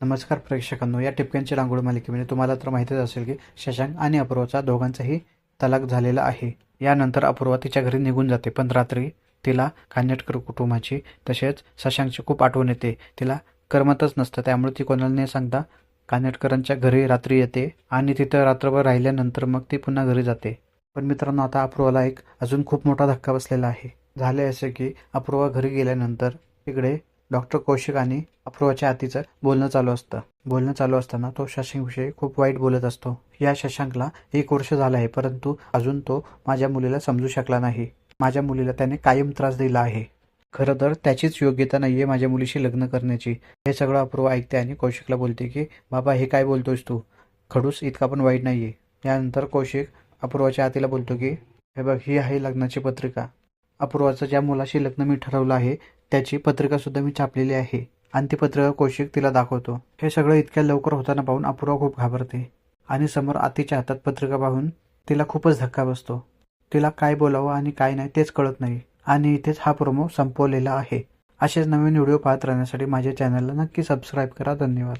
नमस्कार प्रेक्षकांनो या टिपक्यांची रांगोळी मालिकेमध्ये तुम्हाला तर माहितीच असेल की शशांक आणि अपूर्वाचा दोघांचाही तलाक झालेला आहे. यानंतर अपूर्वा तिच्या घरी निघून जाते पण रात्री तिला कान्यटकर कुटुंबाची तसेच शशांकची खूप आठवण येते. तिला करमतच नसतं त्यामुळे ती कोणाला नाही सांगता कान्यटकरांच्या घरी रात्री येते आणि तिथं रात्रभर राहिल्यानंतर मग ती पुन्हा घरी जाते. पण मित्रांनो आता अपूर्वाला एक अजून खूप मोठा धक्का बसलेला आहे. झाले असे की अपूर्वा घरी गेल्यानंतर तिकडे डॉक्टर कौशिक आणि अपूर्वाच्या आतीचं बोलणं चालू असतं. बोलणं चालू असताना तो शशांकविषयी खूप वाईट बोलत असतो. या शशांकला एक वर्ष झालं आहे परंतु अजून तो माझ्या मुलीला समजू शकला नाही. माझ्या मुलीला त्याने कायम त्रास दिला आहे. खरं तर त्याचीच योग्यता नाहीये माझ्या मुलीशी लग्न करण्याची. हे सगळं अपूर्व ऐकते आणि कौशिकला बोलते की बाबा हे काय बोलतोयस तू? खडूस इतका पण वाईट नाहीये. यानंतर कौशिक अपूर्वाच्या आतीला बोलतो की हे बघ ही आहे लग्नाची पत्रिका. अपूर्वाचं ज्या मुलाशी लग्न मी ठरवलं आहे त्याची पत्रिका सुद्धा मी छापलेली आहे. आणि ती पत्रिका कौशिक तिला दाखवतो. हे सगळं इतक्या लवकर होताना पाहून अपूर्वा खूप घाबरते. आणि समोर आतीच्या हातात पत्रिका पाहून तिला खूपच धक्का बसतो. तिला काय बोलावं आणि काय नाही तेच कळत नाही. आणि इथेच हा प्रोमो संपवलेला आहे. असेच नवीन व्हिडिओ पाहत राहण्यासाठी माझ्या चॅनलला नक्की सबस्क्राईब करा. धन्यवाद.